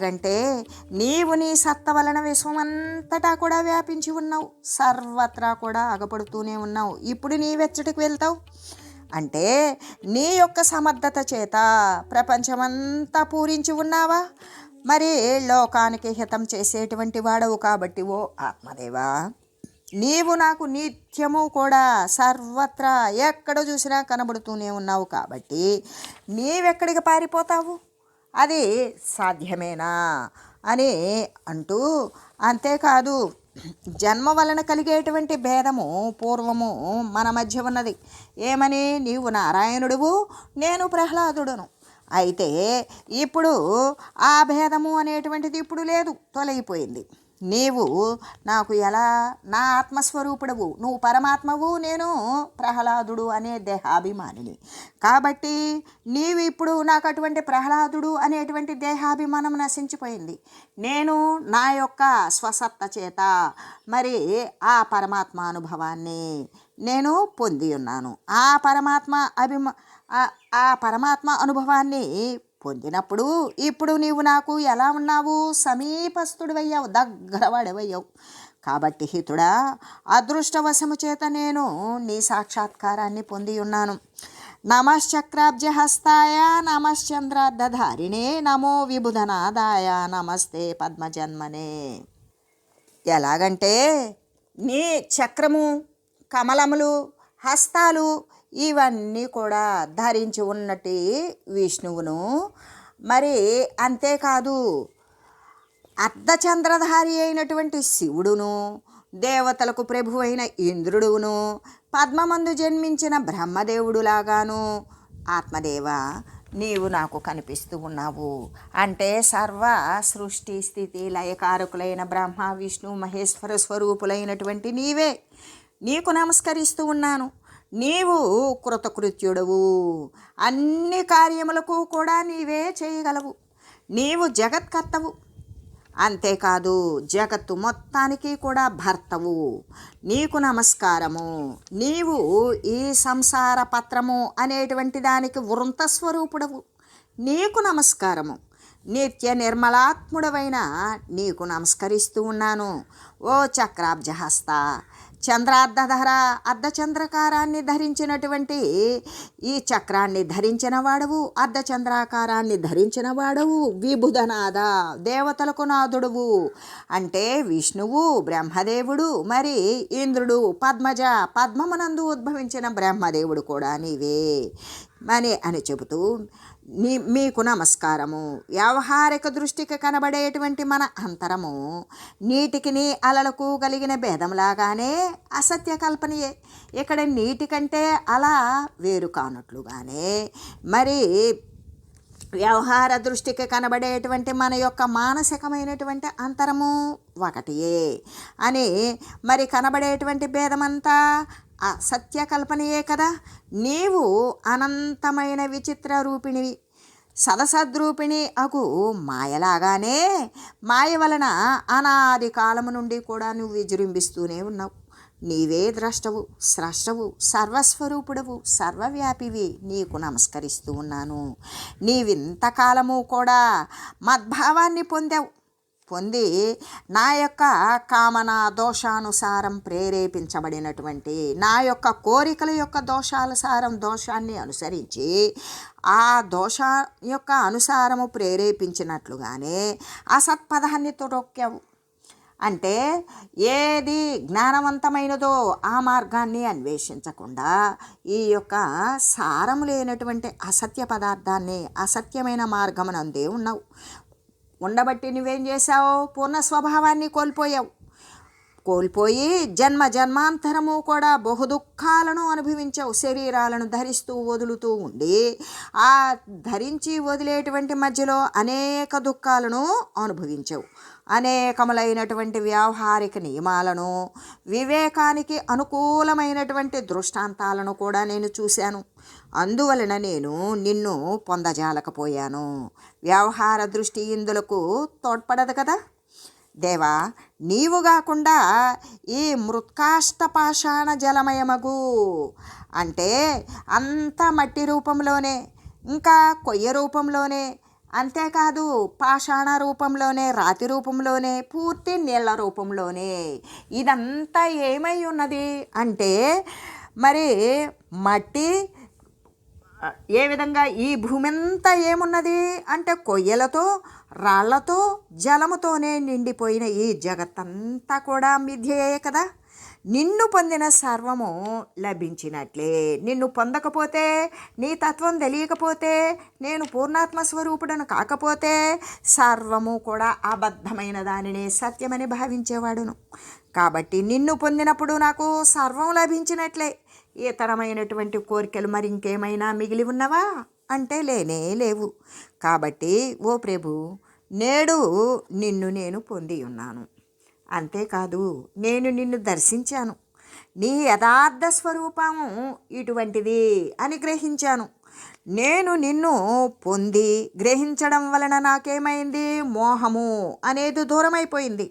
ఎలాగంటే నీవు నీ సత్త వలన విశ్వమంతటా కూడా వ్యాపించి ఉన్నావు. సర్వత్రా కూడా అగపడుతూనే ఉన్నావు. ఇప్పుడు నీ వెచ్చటికి వెళ్తావు. అంటే నీ యొక్క సమర్థత చేత ప్రపంచమంతా పూరించి ఉన్నావా? మరి లోకానికి హితం చేసేటువంటి వాడవు కాబట్టి ఓ ఆత్మదేవా నీవు నాకు నిత్యము కూడా సర్వత్రా ఎక్కడ చూసినా కనబడుతూనే ఉన్నావు కాబట్టి నీవెక్కడికి పారిపోతావు? అది సాధ్యమేనా అని అంటూ అంతేకాదు జన్మ వలన కలిగేటువంటి భేదము పూర్వము మన మధ్య ఉన్నది. ఏమని? నీవు నారాయణుడువు నేను ప్రహ్లాదుడును. అయితే ఇప్పుడు ఆ భేదము అనేటువంటిది ఇప్పుడు లేదు తొలగిపోయింది. నీవు నాకు ఎలా నా ఆత్మస్వరూపుడవు నువ్వు పరమాత్మవు నేను ప్రహ్లాదుడు అనే దేహాభిమానిని. కాబట్టి నీవు ఇప్పుడు నాకు అటువంటి ప్రహ్లాదుడు అనేటువంటి దేహాభిమానం నశించిపోయింది. నేను నా యొక్క స్వసత్త చేత మరి ఆ పరమాత్మ అనుభవాన్ని నేను పొంది ఉన్నాను. ఆ పరమాత్మ అభిమా ఆ- ఆ పరమాత్మ అనుభవాన్ని పొందినప్పుడు ఇప్పుడు నీవు నాకు ఎలా ఉన్నావు? సమీపస్థుడివయ్యావు దగ్గరవాడివయ్యావు. కాబట్టి హితుడా అదృష్టవశము చేత నేను నీ సాక్షాత్కారాన్ని పొంది ఉన్నాను. నమశ్చక్రాబ్జ హస్తాయ నమశ్చంద్రార్ధధారిణే నమో విబుధనాదాయ నమస్తే పద్మజన్మనే. ఎలాగంటే నీ చక్రము కమలములు హస్తాలు ఇవన్నీ కూడా ధరించి ఉన్నటి విష్ణువును. మరి అంతేకాదు అర్ధచంద్రధారి అయినటువంటి శివుడును దేవతలకు ప్రభు అయిన ఇంద్రుడును పద్మమందు జన్మించిన బ్రహ్మదేవుడులాగాను ఆత్మదేవ నీవు నాకు కనిపిస్తూ ఉన్నావు. అంటే సర్వ సృష్టి స్థితి లయకారకులైన బ్రహ్మ విష్ణు మహేశ్వర స్వరూపులైనటువంటి నీవే. నీకు నమస్కరిస్తూ ఉన్నాను. నీవు కృతకృత్యుడవు. అన్ని కార్యములకు కూడా నీవే చేయగలవు. నీవు జగత్కర్తవు. అంతేకాదు జగత్తు మొత్తానికి కూడా భర్తవు. నీకు నమస్కారము. నీవు ఈ సంసార పత్రము అనేటువంటి దానికి వృంత స్వరూపుడవు. నీకు నమస్కారము. నిత్య నిర్మలాత్ముడవైన నీకు నమస్కరిస్తూ ఉన్నాను. ఓ చక్రాబ్జహస్త చంద్రార్ధధర అర్ధచంద్రకారాన్ని ధరించినటువంటి ఈ చక్రాన్ని ధరించిన వాడవు అర్ధచంద్రాకారాన్ని ధరించిన వాడవు విభుధనాథ దేవతలకు నాథుడువు. అంటే విష్ణువు బ్రహ్మదేవుడు మరి ఇంద్రుడు పద్మజ పద్మమునందు ఉద్భవించిన బ్రహ్మదేవుడు కూడా నీవే. అని అని చెబుతూ మీ మీకు నమస్కారము. వ్యావహారిక దృష్టికి కనబడేటువంటి మన అంతరము నీటికి నీ అలలకు కలిగిన భేదంలాగానే అసత్య కల్పనయే. ఇక్కడ నీటి కంటే అలా వేరు కానట్లుగానే మరి వ్యవహార దృష్టికి కనబడేటువంటి మన యొక్క మానసికమైనటువంటి అంతరము ఒకటియే. అని మరి కనబడేటువంటి భేదమంతా సత్యకల్పనయే కదా. నీవు అనంతమైన విచిత్ర రూపిణివి. సదసద్రూపిణి అగు మాయలాగానే మాయ వలన అనాది కాలము నుండి కూడా నువ్వు విజృంభిస్తూనే ఉన్నావు. నీవే ద్రష్టవు స్రష్టవు సర్వస్వరూపుడవు సర్వవ్యాపివి నీకు నమస్కరిస్తూ ఉన్నాను. నీవింతకాలము కూడా మద్భావాన్ని పొందావు. పొంది నా యొక్క కామన దోషానుసారం ప్రేరేపించబడినటువంటి నా యొక్క కోరికల యొక్క దోషానుసారం దోషాన్ని అనుసరించి ఆ దోష యొక్క అనుసారము ప్రేరేపించినట్లుగానే అసత్పదాన్ని తొడొక్కావు. అంటే ఏది జ్ఞానవంతమైనదో ఆ మార్గాన్ని అన్వేషించకుండా ఈ యొక్క సారము లేనటువంటి అసత్య పదార్థాన్ని అసత్యమైన మార్గమునందే ఉన్నావు. ఉండబట్టి నువ్వేం చేశావు? పూర్ణ స్వభావాన్ని కోల్పోయావు. కోల్పోయి జన్మ జన్మాంతరము కూడా బహు దుఃఖాలను అనుభవించావు. శరీరాలను ధరిస్తూ వదులుతూ ఉండి ఆ ధరించి వదిలేటువంటి మధ్యలో అనేక దుఃఖాలను అనుభవించావు. అనేకములైనటువంటి వ్యావహారిక నియమాలను వివేకానికి అనుకూలమైనటువంటి దృష్టాంతాలను కూడా నేను చూశాను. అందువలన నేను నిన్ను పొందజాలకపోయాను. వ్యవహార దృష్టి ఇందులకు తోడ్పడదు కదా. దేవా నీవు కాకుండా ఈ మృత్కాష్ట పాషాణ జలమయమగు. అంటే అంత మట్టి రూపంలోనే ఇంకా కొయ్య రూపంలోనే అంతేకాదు పాషాణ రూపంలోనే రాతి రూపంలోనే పూర్తి నీళ్ళ రూపంలోనే ఇదంతా ఏమై ఉన్నది అంటే మరి మట్టి ఏ విధంగా ఈ భూమి అంతా ఏమున్నది అంటే కొయ్యలతో రాళ్ళతో జలముతోనే నిండిపోయిన ఈ జగత్తంతా కూడా మిథ్యయే కదా? నిన్ను పొందిన సర్వము లభించినట్లే. నిన్ను పొందకపోతే నీ తత్వం తెలియకపోతే నేను పూర్ణాత్మ స్వరూపుడను కాకపోతే సర్వము కూడా అబద్ధమైన దానినే సత్యమని భావించేవాడును. కాబట్టి నిన్ను పొందినప్పుడు నాకు సర్వం లభించినట్లే. ఇతరమైనటువంటి కోరికలు మరి ఇంకేమైనా మిగిలి ఉన్నవా? అంటే లేనే లేవు. కాబట్టి ఓ ప్రభు నేడు నిన్ను నేను పొంది ఉన్నాను. అంతేకాదు నేను నిన్ను దర్శించాను. నీ యథార్థ స్వరూపము ఇటువంటిది అని గ్రహించాను. నేను నిన్ను పొంది గ్రహించడం వలన నాకేమైంది? మోహము అనేది దూరమైపోయింది.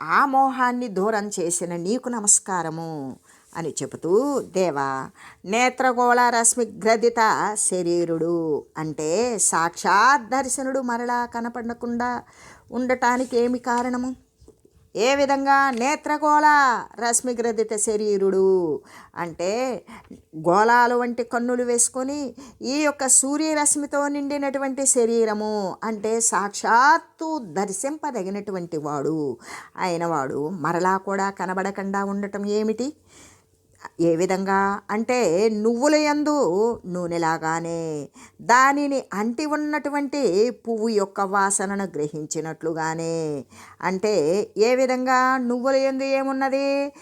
ఆ మోహాన్ని దూరం చేసిన నీకు నమస్కారము అని చెబుతూ దేవా నేత్రగోళ రశ్మిగ్రదిత శరీరుడు అంటే సాక్షాత్ దర్శనుడు మరలా కనపడకుండా ఉండటానికి ఏమి కారణము? ఏ విధంగా నేత్రగోళ రశ్మిగ్రదిత శరీరుడు అంటే గోళాలు వంటి కన్నులు వేసుకొని ఈ యొక్క సూర్యరశ్మితో నిండినటువంటి శరీరము అంటే సాక్షాత్తు దర్శింపదగినటువంటి వాడు. అయినవాడు మరలా కూడా కనబడకుండా ఉండటం ఏమిటి? ఏ విధంగా? అంటే నువ్వుల యందు నూనెలాగానే దానిని అంటి ఉన్నటువంటి పువ్వు యొక్క వాసనను గ్రహించినట్లుగానే. అంటే ఏ విధంగా? నువ్వుల యందు ఏమున్నది?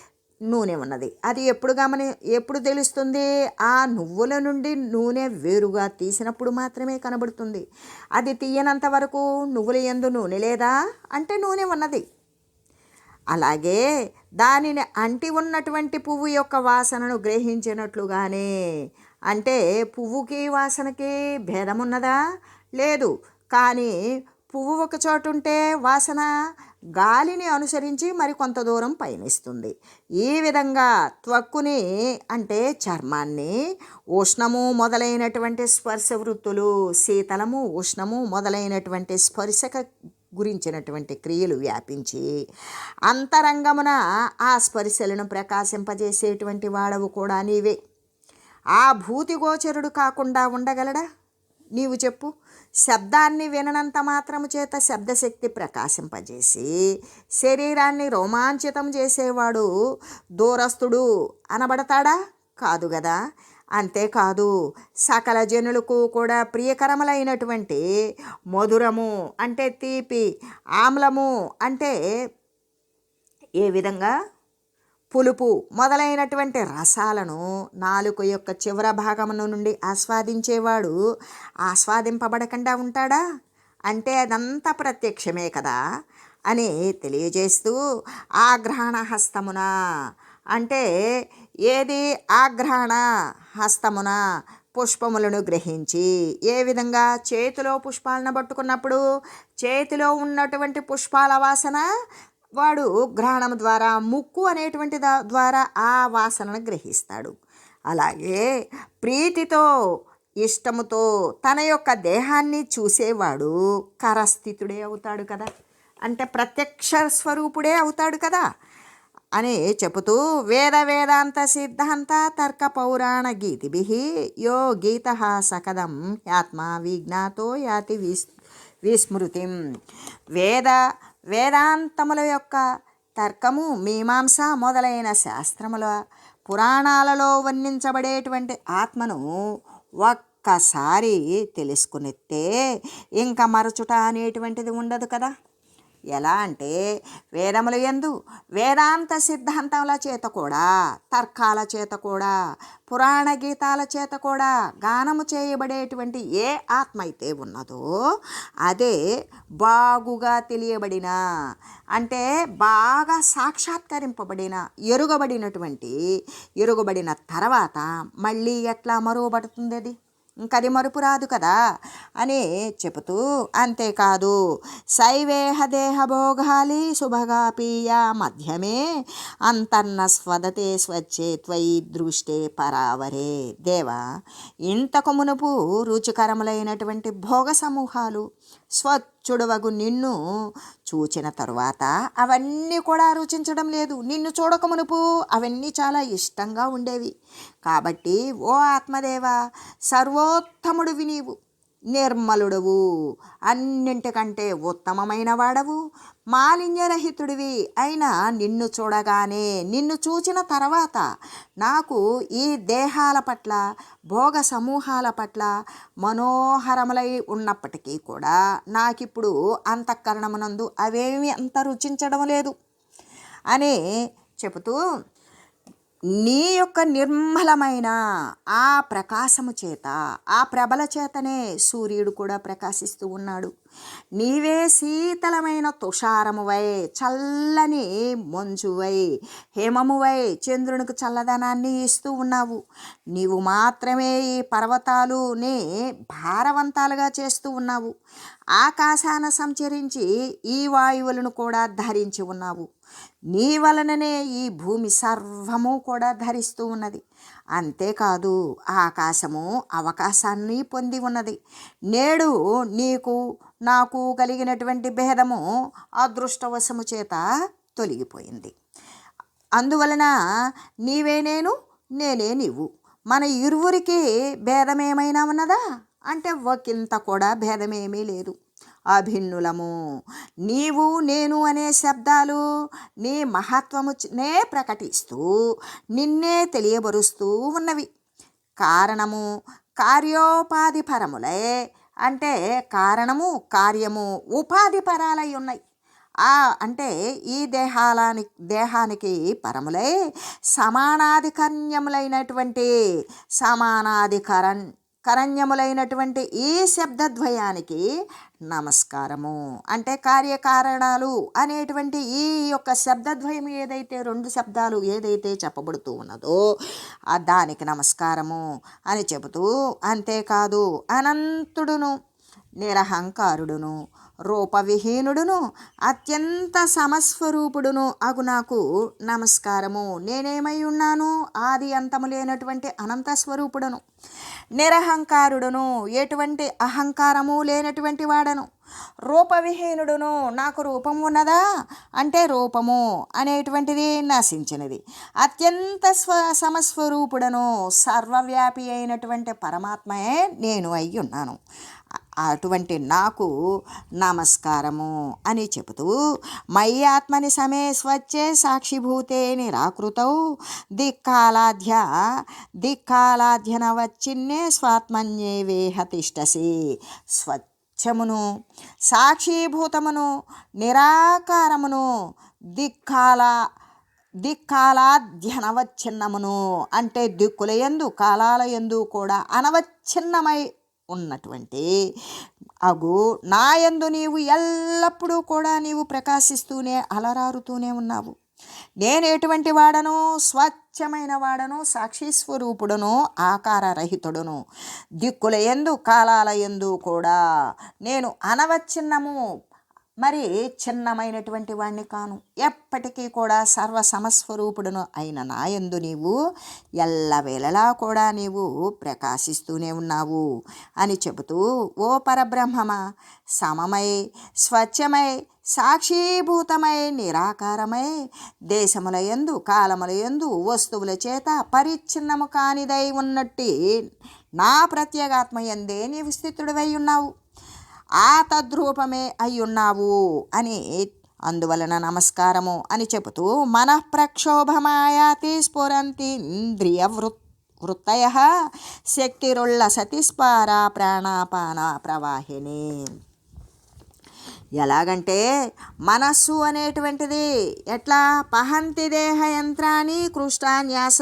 నూనె ఉన్నది. అది ఎప్పుడు గమని ఎప్పుడు తెలుస్తుంది? ఆ నువ్వుల నుండి నూనె వేరుగా తీసినప్పుడు మాత్రమే కనబడుతుంది. అది తీయనంత వరకు నువ్వుల యందు నూనె లేదా? అంటే నూనె ఉన్నది. అలాగే దానిని అంటి ఉన్నటువంటి పువ్వు యొక్క వాసనను గ్రహించినట్లుగానే అంటే పువ్వుకి వాసనకి భేదం ఉన్నదా? లేదు. కానీ పువ్వు ఒక చోట ఉంటే వాసన గాలిని అనుసరించి మరి కొంత దూరం పయనిస్తుంది. ఈ విధంగా త్వక్కుని అంటే చర్మాన్ని ఉష్ణము మొదలైనటువంటి స్పర్శ వృత్తులు శీతలము ఉష్ణము మొదలైనటువంటి స్పర్శక గురించినటువంటి క్రియలు వ్యాపించి అంతరంగమున ఆ స్పర్శలను ప్రకాశింపజేసేటువంటి వాడవు కూడా నీవే. ఆ భూతి గోచరుడు కాకుండా ఉండగలడా? నీవు చెప్పు. శబ్దాన్ని విననంత మాత్రము చేత శబ్దశక్తి ప్రకాశింపజేసి శరీరాన్ని రోమాంచితం చేసేవాడు దూరస్తుడు అనబడతాడా? కాదు కదా అంతేకాదు సకల జనులకు కూడా ప్రియకరములైనటువంటి మధురము అంటే తీపి ఆమ్లము అంటే ఏ విధంగా? పులుపు మొదలైనటువంటి రసాలను నాలుక యొక్క చివర భాగమును నుండి ఆస్వాదించేవాడు ఆస్వాదింపబడకుండా ఉంటాడా? అంటే అదంతా ప్రత్యక్షమే కదా అని తెలియజేస్తూ ఆగ్రహణ హస్తమున అంటే ఏది? ఆగ్రహణ హస్తమున పుష్పములను గ్రహించి ఏ విధంగా చేతిలో పుష్పాలను పట్టుకున్నప్పుడు చేతిలో ఉన్నటువంటి పుష్పాల వాసన? వాడు గ్రహణం ద్వారా ముక్కు అనేటువంటి దా ద్వారా ఆ వాసనను గ్రహిస్తాడు. అలాగే ప్రీతితో ఇష్టముతో తన యొక్క దేహాన్ని చూసేవాడు కరస్థితుడే అవుతాడు కదా. అంటే ప్రత్యక్ష స్వరూపుడే అవుతాడు కదా. అని చెబుతూ వేద వేదాంత సిద్ధాంత తర్క పౌరాణ గీతిభి యో గీత సకదం ఆత్మ విజ్ఞాతో యాతి విస్ విస్మృతిం. వేద వేదాంతముల యొక్క తర్కము మీమాంస మొదలైన శాస్త్రముల పురాణాలలో వర్ణించబడేటువంటి ఆత్మను ఒక్కసారి తెలుసుకునితే ఇంకా మరచుట అనేటువంటిది ఉండదు కదా. ఎలా అంటే వేదముల ఎందు వేదాంత సిద్ధాంతముల చేత కూడా తర్కాల చేత కూడా పురాణ గీతాల చేత కూడా గానము చేయబడేటువంటి ఏ ఆత్మ అయితే ఉన్నదో అదే బాగుగా తెలియబడిన అంటే బాగా సాక్షాత్కరింపబడిన ఎరుగబడినటువంటి ఎరుగబడిన తర్వాత మళ్ళీ ఎట్లా మరువబడుతుంది అది ఇంకది మరుపు రాదు కదా అని చెబుతూ అంతేకాదు శైవేహ దేహ భోగాలి శుభగాపీయ మధ్యమే అంతన్న స్వదతే స్వచ్ఛే త్వయి దృష్టే పరావరే. దేవా ఇంతకు మునుపు రుచికరములైనటువంటి భోగ సమూహాలు చూడవగు నిన్ను చూచిన తరువాత అవన్నీ కూడా రుచించడం లేదు. నిన్ను చూడకమునుపు అవన్నీ చాలా ఇష్టంగా ఉండేవి. కాబట్టి ఓ ఆత్మదేవ సర్వోత్తముడివి నీవు. నిర్మలుడవు. అన్నింటికంటే ఉత్తమమైన వాడవు. మాలిన్యరహితుడివి అయినా నిన్ను చూడగానే నిన్ను చూచిన తర్వాత నాకు ఈ దేహాల పట్ల భోగ సమూహాల పట్ల మనోహరములై ఉన్నప్పటికీ కూడా నాకిప్పుడు అంతఃకరణమునందు అవేమి అంత రుచించడం లేదు. అని చెబుతూ నీ యొక్క నిర్మలమైన ఆ ప్రకాశము చేత ఆ ప్రభల చేతనే సూర్యుడు కూడా ప్రకాశిస్తూ ఉన్నాడు. నీవే శీతలమైన తుషారమువై చల్లని మంచువై హేమమువై చంద్రునికి చల్లదనాన్ని ఇస్తూ ఉన్నావు. నీవు మాత్రమే ఈ పర్వతాలుని భారవంతాలుగా చేస్తూ ఉన్నావు. ఆకాశాన సంచరించి ఈ వాయువులను కూడా ధరించి ఉన్నావు. నీ వలననే ఈ భూమి సర్వము కూడా ధరిస్తూ ఉన్నది. అంతేకాదు ఆకాశము అవకాశాన్ని పొంది ఉన్నది. నేడు నీకు నాకు కలిగినటువంటి భేదము అదృష్టవశము చేత తొలగిపోయింది. అందువలన నీవే నేను నేనే నీవు. మన ఇరువురికి భేదమేమైనా ఉన్నదా? అంటే ఒకంత కూడా భేదమేమీ లేదు. అభిన్నులము. నీవు నేను అనే శబ్దాలు నీ మహత్వము నే ప్రకటిస్తూ నిన్నే తెలియబరుస్తూ ఉన్నవి. కారణము కార్యోపాధి పరములే అంటే కారణము కార్యము ఉపాధి పరాలై ఉన్నాయి. ఆ అంటే ఈ దేహాలాని దేహానికి పరములై సమానాధికర్యములైనటువంటి సమానాధికరణ్ కరణ్యములైనటువంటి ఈ శబ్దద్వయానికి నమస్కారము. అంటే కార్యకారణాలు అనేటువంటి ఈ యొక్క శబ్దద్వయం ఏదైతే రెండు శబ్దాలు ఏదైతే చెప్పబడుతూ ఉన్నదో దానికి నమస్కారము అని చెబుతూ అంతేకాదు అనంతుడును నిరహంకారుడును రూపవిహీనుడును అత్యంత సమస్వరూపుడును అగు నాకు నమస్కారము. నేనేమై ఉన్నాను? ఆది అంతము లేనటువంటి అనంత స్వరూపుడును. నిరహంకారుడును ఎటువంటి అహంకారము లేనటువంటి వాడను. రూపవిహీనుడును నాకు రూపం ఉన్నదా? అంటే రూపము అనేటువంటిది నశించినది. అత్యంత స్వ సమస్వరూపుడను సర్వవ్యాపి అయినటువంటి పరమాత్మయే నేను అయి ఉన్నాను అటువంటి నాకు నమస్కారము అని చెబుతూ మయి ఆత్మని సమే స్వచ్ఛే సాక్షిభూతే నిరాకృతౌ దిక్కాలాధ్య వచ్చిన్నే స్వాత్మన్యే వేహ తిష్టసి స్వచ్ఛమును సాక్షీభూతమును నిరాకారమును దిక్కాల దిక్కాలాధ్యనవచ్ఛిన్నమును అంటే దిక్కుల యందు కాలాల ఎందు కూడా అనవచ్ఛిన్నమై ఉన్నటువంటి. అగు నాయందు నీవు ఎల్లప్పుడూ కూడా నీవు ప్రకాశిస్తూనే అలరారుతూనే ఉన్నావు. నేను ఎటువంటి వాడను? స్వచ్ఛమైన వాడను సాక్షి స్వరూపుడును ఆకారరహితుడును. దిక్కుల ఎందు కాలాల ఎందు కూడా నేను అనవచ్ఛిన్నము మరి చిన్నమైనటువంటి వాణ్ణి కాను. ఎప్పటికీ కూడా సర్వ సమస్వరూపుడును అయిన నాయందు నీవు ఎల్లవేళలా కూడా నీవు ప్రకాశిస్తూనే ఉన్నావు అని చెబుతూ ఓ పరబ్రహ్మమ సమమై స్వచ్ఛమై సాక్షీభూతమై నిరాకారమై దేశముల యందు కాలముల యందు వస్తువుల చేత పరిచ్ఛిన్నము కానిదై ఉన్నట్టి నా ప్రత్యేగాత్మ ఎందే నీవు స్థితుడివై ఉన్నావు. ఆ తద్రూపమే అయ్యున్నావు అని అందువలన నమస్కారము అని చెబుతూ మనఃప్రక్షోభమాయాతి స్ఫురంతి ఇంద్రియ వృత్ వృత్తయ శక్తిరుళ్ళ సతిస్పార ప్రాణాపాన ప్రవాహిని. ఎలాగంటే మనస్సు అనేటువంటిది ఎట్లా? పహంతి దేహ యంత్రాన్ని కృష్టాన్యాస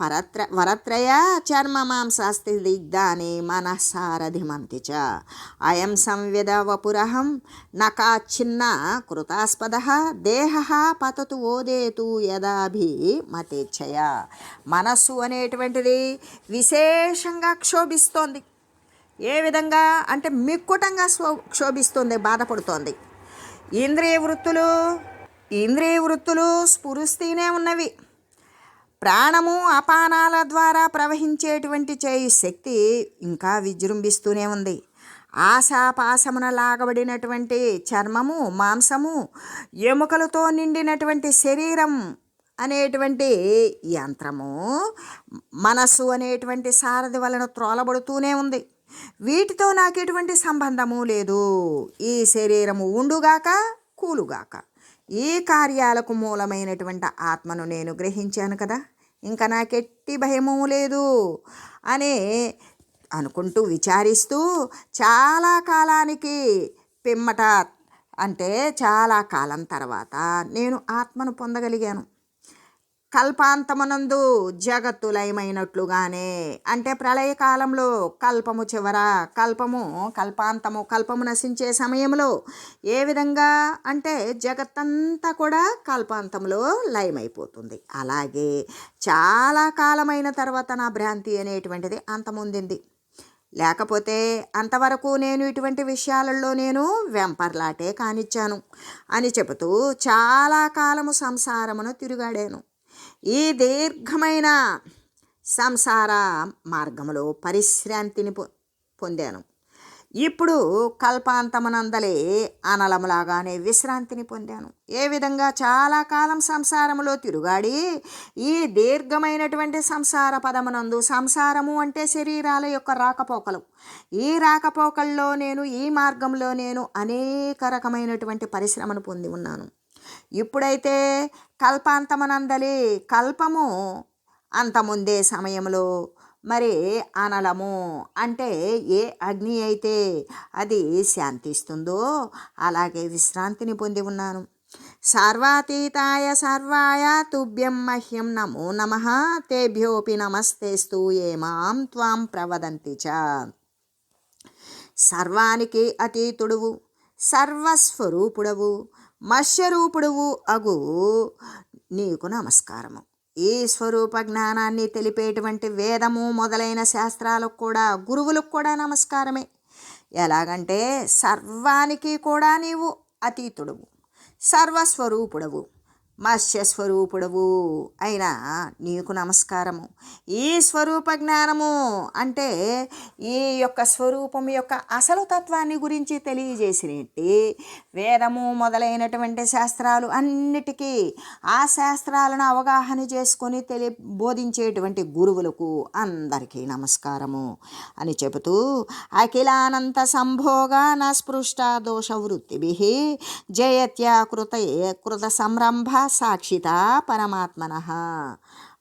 పరత్ర వరత్రయ చర్మ మాంసాస్తి దిగ్ధాని మనసారథిమంతి చ. అయం సంవిద వపురహం నకాచ్చిన్న కృతాస్పద దేహ పతతు ఓదేతు యదాభి మతేచ్ఛయ మనస్సు అనేటువంటిది విశేషంగా క్షోభిస్తోంది. ఏ విధంగా? అంటే మిక్కుటంగా స్వో క్షోభిస్తుంది బాధపడుతోంది. ఇంద్రియ వృత్తులు ఇంద్రియ వృత్తులు స్ఫురుస్తూనే ఉన్నవి. ప్రాణము అపానాల ద్వారా ప్రవహించేటువంటి చేయి శక్తి ఇంకా విజృంభిస్తూనే ఉంది. ఆశాపాసమున లాగబడినటువంటి చర్మము మాంసము ఎముకలతో నిండినటువంటి శరీరం అనేటువంటి యంత్రము మనస్సు అనేటువంటి సారథి వలన త్రోలబడుతూనే ఉంది. వీటితో నాకు ఎటువంటి సంబంధము లేదు. ఈ శరీరము ఉండుగాక కూలుగాక. ఈ కార్యాలకు మూలమైనటువంటి ఆత్మను నేను గ్రహించాను కదా? ఇంకా నాకెట్టి భయము లేదు అనే అనుకుంటూ విచారిస్తూ చాలా కాలానికి పిమ్మట అంటే చాలా కాలం తర్వాత నేను ఆత్మను పొందగలిగాను. కల్పాంతమునందు జగత్తు లయమైనట్లుగానే అంటే ప్రళయకాలంలో కల్పము చివర కల్పము కల్పాంతము కల్పము నశించే సమయంలో ఏ విధంగా అంటే జగత్తంతా కూడా కల్పాంతంలో లయమైపోతుంది. అలాగే చాలా కాలమైన తర్వాత నా భ్రాంతి అనేటువంటిది అంతముందింది లేకపోతే అంతవరకు నేను ఇటువంటి విషయాలలో నేను వెంపర్లాటే కానిచ్చాను అని చెబుతూ చాలా కాలము సంసారమును తిరుగాడాను. ఈ దీర్ఘమైన సంసార మార్గములో పరిశ్రాంతిని పొ పొందాను. ఇప్పుడు కల్పాంతమనందలే అనలములాగానే విశ్రాంతిని పొందాను. ఏ విధంగా చాలా కాలం సంసారములో తిరుగాడి ఈ దీర్ఘమైనటువంటి సంసార పదమునందు సంసారము అంటే శరీరాల యొక్క రాకపోకలు. ఈ రాకపోకల్లో నేను ఈ మార్గంలో నేను అనేక రకమైనటువంటి పరిశ్రమను పొంది ఉన్నాను. ఇప్పుడైతే కల్పాంతమనందలి కల్పము అంతముందే సమయంలో మరి అనలము అంటే ఏ అగ్ని అయితే అది శాంతిస్తుందో అలాగే విశ్రాంతిని పొంది ఉన్నాను. సర్వాతీతాయ సర్వాయ తుభ్యం మహ్యం నమో నమ తేభ్యోపి నమస్తేస్తూ ఏమాం త్వాం ప్రవదంతి చ. సర్వానికి అతీతుడువు సర్వస్వరూపుడవు మత్స్యరూపుడువు అగు నీకు నమస్కారము. ఈ స్వరూప జ్ఞానాన్ని తెలిపేటువంటి వేదము మొదలైన శాస్త్రాలకు కూడా గురువులకు కూడా నమస్కారమే. ఎలాగంటే సర్వానికి కూడా నీవు అతీతుడవు. సర్వస్వరూపుడవు. మత్స్యస్వరూపుడవు. అయినా నీకు నమస్కారము. ఈ స్వరూప జ్ఞానము అంటే ఈ యొక్క స్వరూపం యొక్క అసలు తత్వాన్ని గురించి తెలియజేసినట్టి వేదము మొదలైనటువంటి శాస్త్రాలు అన్నిటికీ ఆ శాస్త్రాలను అవగాహన చేసుకొని తెలి బోధించేటువంటి గురువులకు అందరికీ నమస్కారము అని చెబుతూ అఖిలానంత సంభోగ నా స్పృష్ట దోష వృత్తిభి జయత్యాకృత కృత సంరంభ సాక్షిత పరమాత్మన.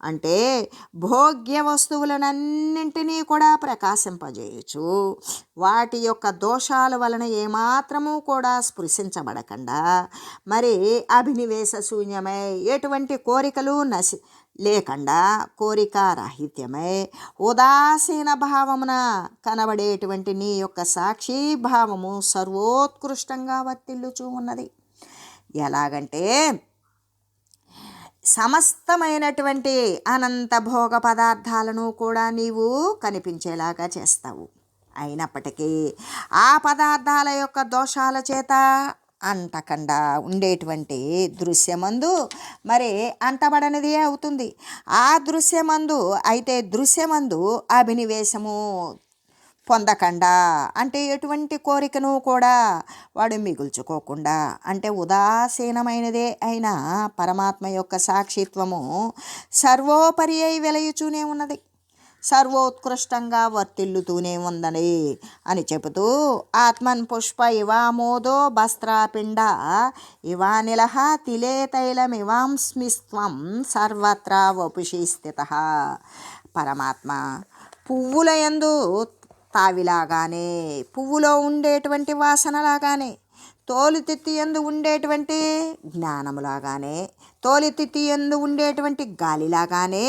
అంటే భోగ్య వస్తువులనన్నింటినీ కూడా ప్రకాశింపజేయచ్చు వాటి యొక్క దోషాల వలన ఏమాత్రము కూడా స్పృశించబడకుండా. మరి అభినివేశ శూన్యమై ఎటువంటి కోరికలు నశి లేకుండా. కోరికారాహిత్యమై ఉదాసీన భావమున కనబడేటువంటి నీ యొక్క సాక్షి భావము సర్వోత్కృష్టంగా వర్తిల్లుచూ ఉన్నది. ఎలాగంటే సమస్తమైనటువంటి అనంత భోగ పదార్థాలను కూడా నీవు కనిపించేలాగా చేస్తావు. అయినప్పటికీ ఆ పదార్థాల యొక్క దోషాల చేత అంటకుండా ఉండేటువంటి దృశ్యమందు మరి అంటబడనిదే అవుతుంది. ఆ దృశ్యమందు అయితే దృశ్యమందు అభినివేశము పొందకుండా. అంటే ఎటువంటి కోరికను కూడా వాడు మిగుల్చుకోకుండా అంటే ఉదాసీనమైనదే అయిన పరమాత్మ యొక్క సాక్షిత్వము సర్వోపరి అయి వెలయుచూనే ఉన్నది. సర్వోత్కృష్టంగా వర్తిల్లుతూనే ఉందని అని చెబుతూ ఆత్మన్ పుష్ప ఇవామోదో వస్త్రాపిండ ఇవా నిలహ తిలే తైలమివాంస్మిస్త్వం సర్వత్రా వపుషి స్థిత. పరమాత్మ పువ్వుల ఎందు తావిలాగానే పువ్వులో ఉండేటువంటి వాసనలాగానే తోలుతిత్తి ఎందు ఉండేటువంటి జ్ఞానములాగానే తోలుతిత్తి ఎందు ఉండేటువంటి గాలిలాగానే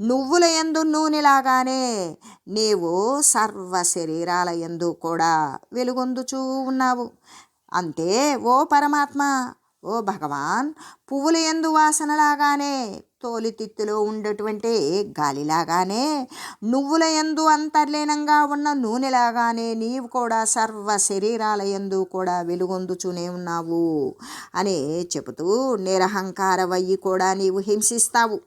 నువ్వుల ఎందు నూనెలాగానే నీవు సర్వ శరీరాల ఎందు కూడా వెలుగొందుచూ ఉన్నావు. అంతే ఓ పరమాత్మ ఓ భగవాన్! పువ్వుల ఎందు వాసనలాగానే తోలితిత్తులో ఉండేటువంటి గాలిలాగానే నువ్వుల ఎందు అంతర్లీనంగా ఉన్న నూనెలాగానే నీవు కూడా సర్వ శరీరాల ఎందు కూడా వెలుగొందుచూనే ఉన్నావు అని చెబుతూ నిరహంకారవయ్యి కూడా నీవు హింసిస్తావు.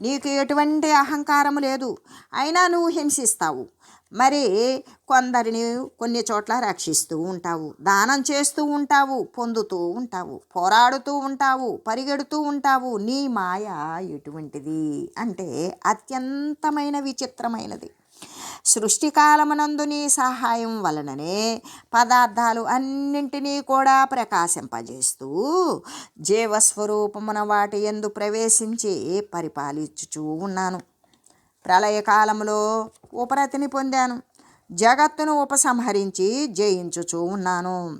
నీకు ఎటువంటి అహంకారము లేదు. అయినా నువ్వు హింసిస్తావు. మరి కొందరిని కొన్ని చోట్ల రక్షిస్తూ ఉంటావు దానం చేస్తూ ఉంటావు పొందుతూ ఉంటావు పోరాడుతూ ఉంటావు పరిగెడుతూ ఉంటావు. నీ మాయ ఎటువంటిది? అంటే అత్యంతమైన విచిత్రమైనది. సృష్టికాలమునందు నీ సహాయం వలననే పదార్థాలు అన్నింటినీ కూడా ప్రకాశింపజేస్తూ జీవస్వరూపమున వాటి ఎందు ప్రవేశించి పరిపాలించుచూ ఉన్నాను. ప్రళయకాలంలో ఉపరతిని పొందాను. జగత్తును ఉపసంహరించి జయించుచూ ఉన్నాను.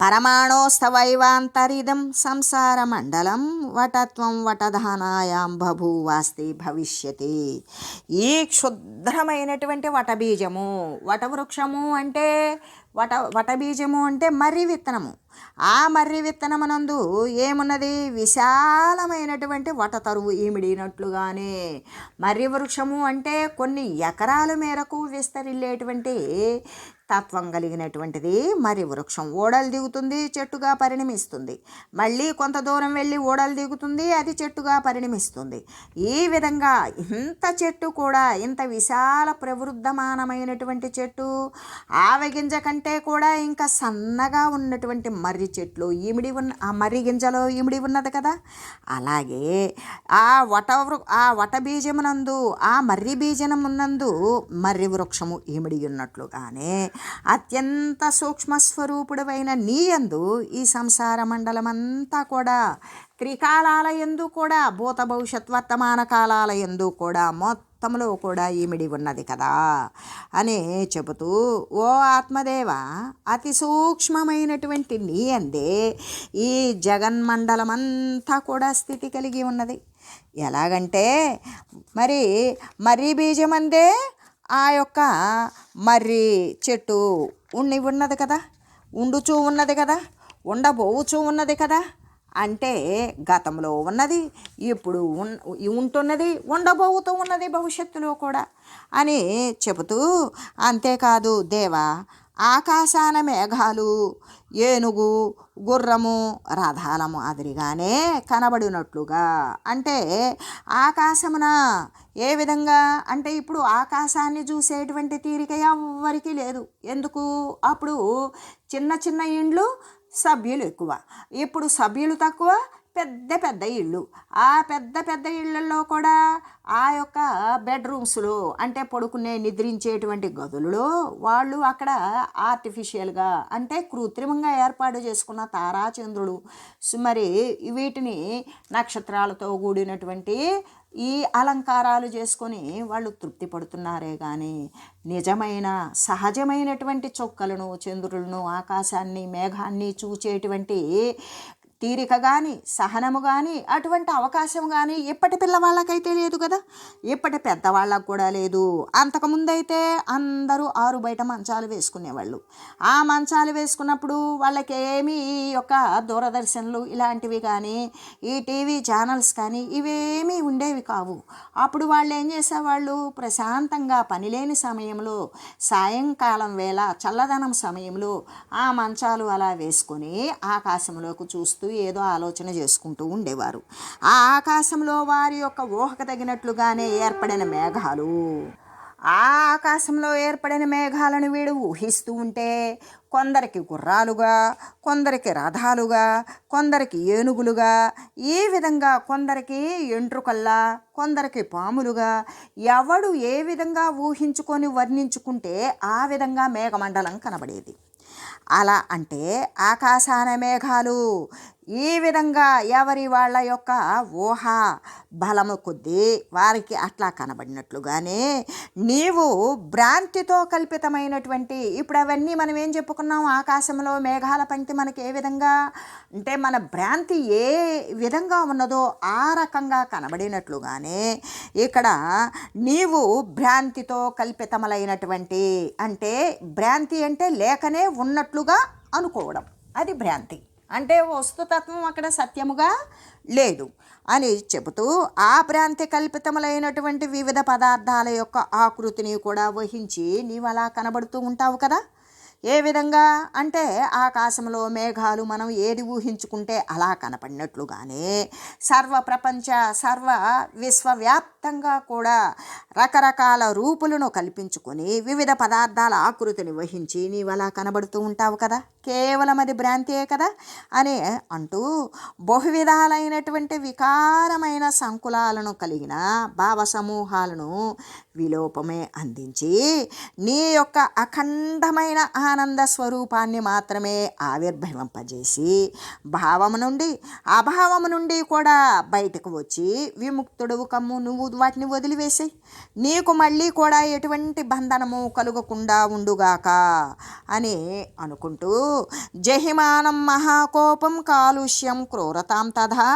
పరమాణోస్తవైవాంతరిదం సంసార మండలం వటత్వం వటధానాయాం బభూవాస్తి భవిష్యతి. ఈ క్షుద్రమైనటువంటి వటబీజము వటవృక్షము అంటే వట వటబీజము అంటే మర్రి విత్తనము. ఆ మర్రి విత్తనమునందు ఏమున్నది? విశాలమైనటువంటి వట తరువు ఈమిడినట్లుగానే. మర్రి వృక్షము అంటే కొన్ని ఎకరాల మేరకు విస్తరిల్లేటువంటి తత్వం కలిగినటువంటిది మరి వృక్షం ఓడలు దిగుతుంది చెట్టుగా పరిణమిస్తుంది. మళ్ళీ కొంత దూరం వెళ్ళి ఓడలు దిగుతుంది అది చెట్టుగా పరిణమిస్తుంది. ఈ విధంగా ఇంత చెట్టు కూడా ఇంత విశాల ప్రవృద్ధమానమైనటువంటి చెట్టు ఆవగింజ కంటే కూడా ఇంకా సన్నగా ఉన్నటువంటి మర్రి చెట్లు ఈమిడి ఉన్న ఆ మర్రి గింజలో ఈమిడి ఉన్నది కదా. అలాగే ఆ వట వృ ఆ వట బీజమునందు ఆ మర్రి బీజనమునందు మర్రి వృక్షము ఈమిడి ఉన్నట్లుగానే అత్యంత సూక్ష్మ స్వరూపుడమైన నీయందు ఈ సంసార మండలమంతా కూడా త్రికాలాల ఎందు కూడా భూత భవిష్యత్ వర్తమాన కాలాల ఎందు కూడా మొత్తంలో కూడా ఈమిడి ఉన్నది కదా అని చెబుతూ ఓ ఆత్మదేవ అతి సూక్ష్మమైనటువంటి నీ అందే ఈ జగన్మండలమంతా కూడా స్థితి కలిగి ఉన్నది. ఎలాగంటే మరి మర్రి బీజమందే ఆ యొక్క మర్రి చెట్టు ఉండి ఉన్నది కదా ఉండుచూ ఉన్నది కదా ఉండబోవుచూ ఉన్నది కదా అంటే గతంలో ఉన్నది ఇప్పుడు ఉన్ ఉంటున్నది ఉండబోతూ ఉన్నది భవిష్యత్తులో కూడా అని చెబుతూ అంతేకాదు దేవా ఆకాశాన మేఘాలు ఏనుగు గుర్రము రథాలము మాదిరిగానే కనబడినట్లుగా అంటే ఆకాశమున ఏ విధంగా? అంటే ఇప్పుడు ఆకాశాన్ని చూసేటువంటి తీరిక ఎవ్వరికీ లేదు. ఎందుకు? అప్పుడు చిన్న చిన్న ఇండ్లు సభ్యులు ఎక్కువ. ఇప్పుడు సభ్యులు తక్కువ పెద్ద పెద్ద ఇళ్ళు. ఆ పెద్ద పెద్ద ఇళ్ళల్లో కూడా ఆ యొక్క బెడ్రూమ్స్లో అంటే పడుకునే నిద్రించేటువంటి గదులలో వాళ్ళు అక్కడ ఆర్టిఫిషియల్గా అంటే కృత్రిమంగా ఏర్పాటు చేసుకున్న తారాచంద్రుడు మరి వీటిని నక్షత్రాలతో కూడినటువంటి ఈ అలంకారాలు చేసుకొని వాళ్ళు తృప్తి పడుతున్నారే కానీ నిజమైన సహజమైనటువంటి చొక్కలను చంద్రులను ఆకాశాన్ని మేఘాన్ని చూచేటువంటి తీరిక కానీ సహనము కానీ అటువంటి అవకాశం కానీ ఇప్పటి పిల్లవాళ్ళకైతే లేదు కదా? ఇప్పటి పెద్దవాళ్ళకు కూడా లేదు. అంతకుముందైతే అందరూ ఆరు బయట మంచాలు వేసుకునేవాళ్ళు. ఆ మంచాలు వేసుకున్నప్పుడు వాళ్ళకి ఏమీ ఈ యొక్క దూరదర్శన్లు ఇలాంటివి కానీ ఈ టీవీ ఛానల్స్ కానీ ఇవేమీ ఉండేవి కావు. అప్పుడు వాళ్ళు ఏం చేసేవాళ్ళు? ప్రశాంతంగా పనిలేని సమయంలో సాయంకాలం వేళ చల్లదనం సమయంలో ఆ మంచాలు అలా వేసుకొని ఆకాశంలోకి చూస్తూ ఏదో ఆలోచన చేసుకుంటూ ఉండేవారు. ఆ ఆకాశంలో వారి యొక్క ఊహకు తగినట్లుగానే ఏర్పడిన మేఘాలు. ఆ ఆకాశంలో ఏర్పడిన మేఘాలను వీడు ఊహిస్తూ ఉంటే కొందరికి గుర్రాలుగా కొందరికి రథాలుగా కొందరికి ఏనుగులుగా ఈ విధంగా కొందరికి ఎంట్రుకల్లా కొందరికి పాములుగా ఎవడు ఏ విధంగా ఊహించుకొని వర్ణించుకుంటే ఆ విధంగా మేఘమండలం కనబడేది. అలా అంటే ఆకాశాన మేఘాలు ఈ విధంగా ఎవరి వాళ్ళ యొక్క ఊహ బలము కొద్దీ వారికి అట్లా కనబడినట్లుగానే నీవు భ్రాంతితో కల్పితమైనటువంటి ఇప్పుడు అవన్నీ మనం ఏం చెప్పుకున్నాం? ఆకాశంలో మేఘాల పంక్తి మనకి ఏ విధంగా? అంటే మన భ్రాంతి ఏ విధంగా ఉన్నదో ఆ రకంగా కనబడినట్లుగానే ఇక్కడ నీవు భ్రాంతితో కల్పితములైనటువంటి అంటే భ్రాంతి అంటే లేకనే ఉన్నట్లుగా అనుకోవడం. అది భ్రాంతి. అంటే వస్తుతత్వం అక్కడ సత్యముగా లేదు అని చెబుతూ ఆ ప్రాంతి కల్పితములైనటువంటి వివిధ పదార్థాల యొక్క ఆకృతిని కూడా వహించి నీవు అలా కనబడుతూ ఉంటావు కదా? ఏ విధంగా? అంటే ఆకాశంలో మేఘాలు మనం ఏది ఊహించుకుంటే అలా కనపడినట్లుగానే సర్వ ప్రపంచ సర్వ విశ్వవ్యాప్తంగా కూడా రకరకాల రూపులను కల్పించుకొని వివిధ పదార్థాల ఆకృతిని వహించి నీవు అలా కనబడుతూ ఉంటావు కదా? కేవలం అది భ్రాంతియే కదా? అని అంటూ బహువిధాలైనటువంటి వికారమైన సంకులాలను కలిగిన భావ సమూహాలను విలోపమే అందించి నీ యొక్క అఖండమైన ఆనంద స్వరూపాన్ని మాత్రమే ఆవిర్భవింపజేసి భావము నుండి అభావము నుండి కూడా బయటకు వచ్చి విముక్తుడు కమ్ము. నువ్వు వాటిని వదిలివేసాయి. నీకు మళ్ళీ కూడా ఎటువంటి బంధనము కలుగకుండా ఉండుగాక అని అనుకుంటూ జహిమానం మహాకోపం కాలుష్యం క్రూరతాం తథా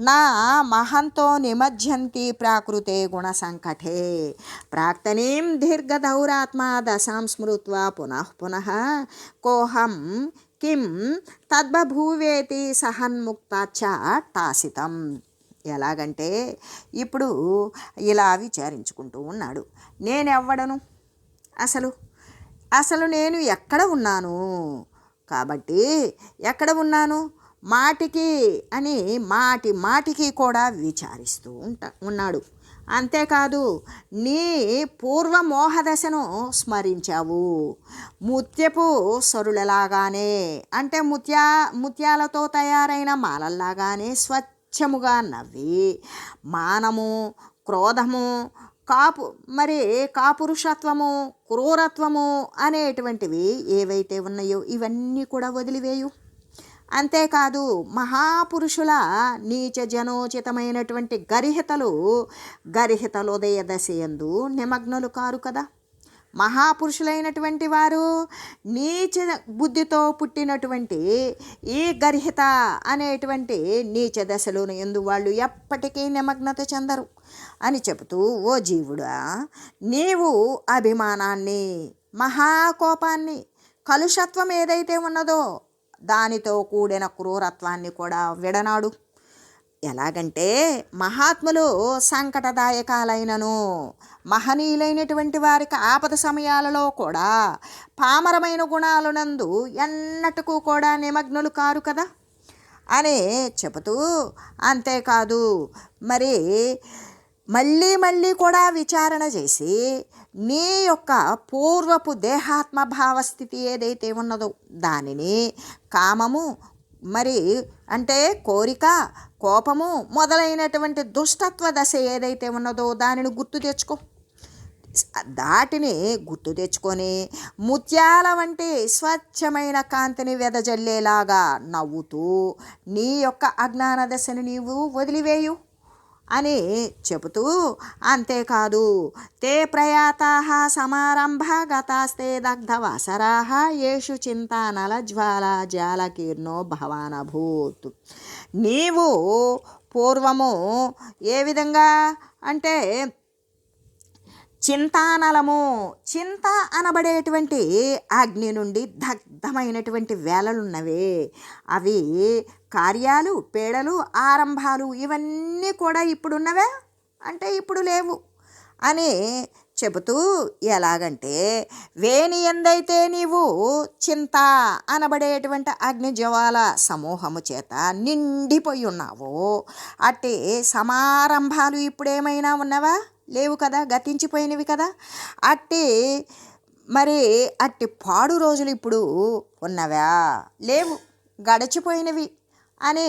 నా మహంతో నిమజ్జంతి ప్రాకృతే గుణ సంకటే. ప్రాక్తనీం దీర్ఘదౌరాత్మా దశాం స్మృత్వా పునః పునః కోహం కిం తద్బభూవేతి సహన్ముక్తాచ టాసితం ఎలాగంటే ఇప్పుడు ఇలా విచారించుకుంటూ ఉన్నాడు నేనెవ్వడను? అసలు? అసలు నేను ఎక్కడ ఉన్నాను? కాబట్టి ఎక్కడ ఉన్నాను? మాటికి అని మాటి మాటికి కూడా విచారిస్తూ ఉంటా ఉన్నాడు. అంతేకాదు నీ పూర్వ మోహదశను స్మరించావు. ముత్యపు సరులలాగానే అంటే ముత్యా ముత్యాలతో తయారైన మాలల్లాగానే స్వచ్ఛముగా నవ్వి మానము క్రోధము కాపు మరి కాపురుషత్వము క్రూరత్వము అనేటువంటివి ఏవైతే ఉన్నాయో ఇవన్నీ కూడా వదిలివేయు. అంతేకాదు మహాపురుషుల నీచ జనోచితమైనటువంటి గరిహితలు గరిహితలోదయ దశయందు నిమగ్నలు కారు కదా. మహాపురుషులైనటువంటి వారు నీచ బుద్ధితో పుట్టినటువంటి ఈ గర్హిత అనేటువంటి నీచ దశలోని ఎందు వాళ్ళు ఎప్పటికీ నిమగ్నత చెందరు అని చెబుతూ ఓ జీవుడా నీవు అభిమానాన్ని మహాకోపాన్ని కలుషత్వం ఏదైతే ఉన్నదో దానితో కూడిన క్రూరత్వాన్ని కూడా విడనాడు. ఎలాగంటే మహాత్ములు సంకటదాయకాలైనను మహనీయులైనటువంటి వారికి ఆపద సమయాలలో కూడా పామరమైన గుణాలునందు ఎన్నటికూ కూడా నిమగ్నులు కారు కదా? అని చెబుతూ అంతేకాదు మరి మళ్ళీ మళ్ళీ కూడా విచారణ చేసి నీ యొక్క పూర్వపు దేహాత్మ భావస్థితి ఏదైతే ఉన్నదో దానిని కామము మరి అంటే కోరిక కోపము మొదలైనటువంటి దుష్టత్వ దశ ఏదైతే ఉన్నదో దానిని గుర్తు తెచ్చుకో. దాటిని గుర్తు తెచ్చుకొని ముత్యాల వంటి స్వచ్ఛమైన కాంతిని వెదజల్లేలాగా నవ్వుతూ నీ యొక్క అజ్ఞాన దశను నీవు వదిలివేయు. అని చెబుతూ అంతేకాదు తే ప్రయాతా సమారంభ గతాస్తే దగ్ధవసరా ఏషు చింతానల జ్వాల జాలకీర్ణో భవానభూత్. నీవు పూర్వము ఏ విధంగా? అంటే చింతానలము. చింత అనబడేటువంటి అగ్ని నుండి దగ్ధమైనటువంటి వేలలున్నవే. అవి కార్యాలు పేడలు ఆరంభాలు ఇవన్నీ కూడా ఇప్పుడున్నవే? అంటే ఇప్పుడు లేవు. అని చెబుతూ ఎలాగంటే వేణి ఎందైతే నీవు చింత అనబడేటువంటి అగ్నిజ్వాల సమూహము చేత నిండిపోయి ఉన్నావో అట్టి సమారంభాలు ఇప్పుడేమైనా ఉన్నవా? లేవు కదా గతించిపోయినవి కదా. అట్టి మరి అట్టి పాడు రోజులు ఇప్పుడు ఉన్నవా? లేవు గడిచిపోయినవి అని